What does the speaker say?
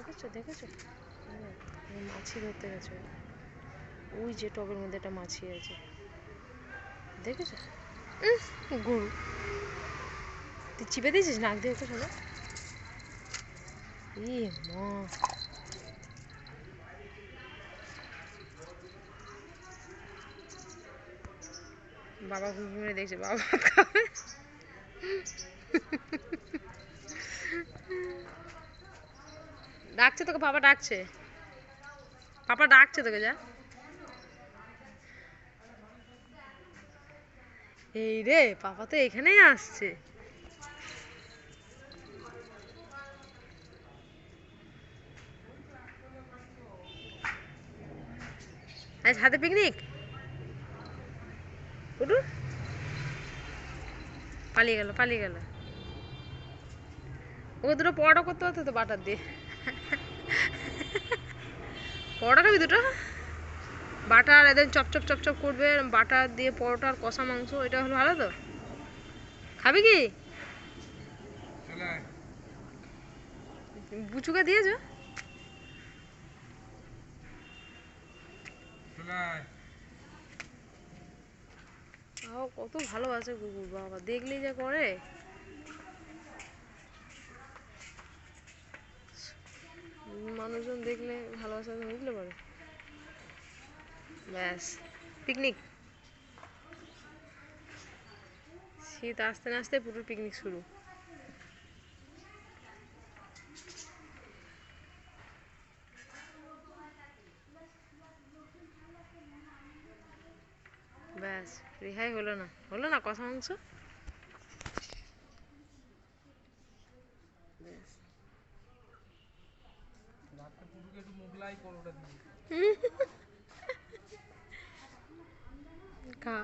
দেখেছ দেখেছ? মাছি ধরতে গেছে। ওই যে টবের মধ্যে একটা মাছি আছে। দেখেছ? গরু। তুই চিপে দিয়েছিস? নাক দিয়ে ওকে শোনা ই মা। বাবা ঘুম মেরে দেখছে, বাবা খাবে। ডাকছে তোকে, বাবা ডাকছে। পাপা ডাকছে তোকে, যা। এই রে, পাপা তো এখানেই আসছে। আজ হাতে পিকনিক উঠু পালিয়ে গেল পালিয়ে গেল। ওকে দুটো পরোটা করতে পারতো তো বাটার দিয়ে। পরোটা খাবি দুটো? বাটার এদের চপ চপ চপ চপ করবে বাটার দিয়ে পরোটার কষা মাংস, এটা হলো ভালো তো? খাবি কি? বুচুকে দিয়েছ? কত ভালোবাসে কুকুর বাবা। দেখলেই যা করে। মানুষজন দেখলে ভালোবাসা বুঝতে পারে। ব্যাস পিকনিক শীত আসতে না আসতে পুরো পিকনিক শুরু। ব্যাস, রেহাই হলো না। হলো না কষা মাংস? ব্যাস। খা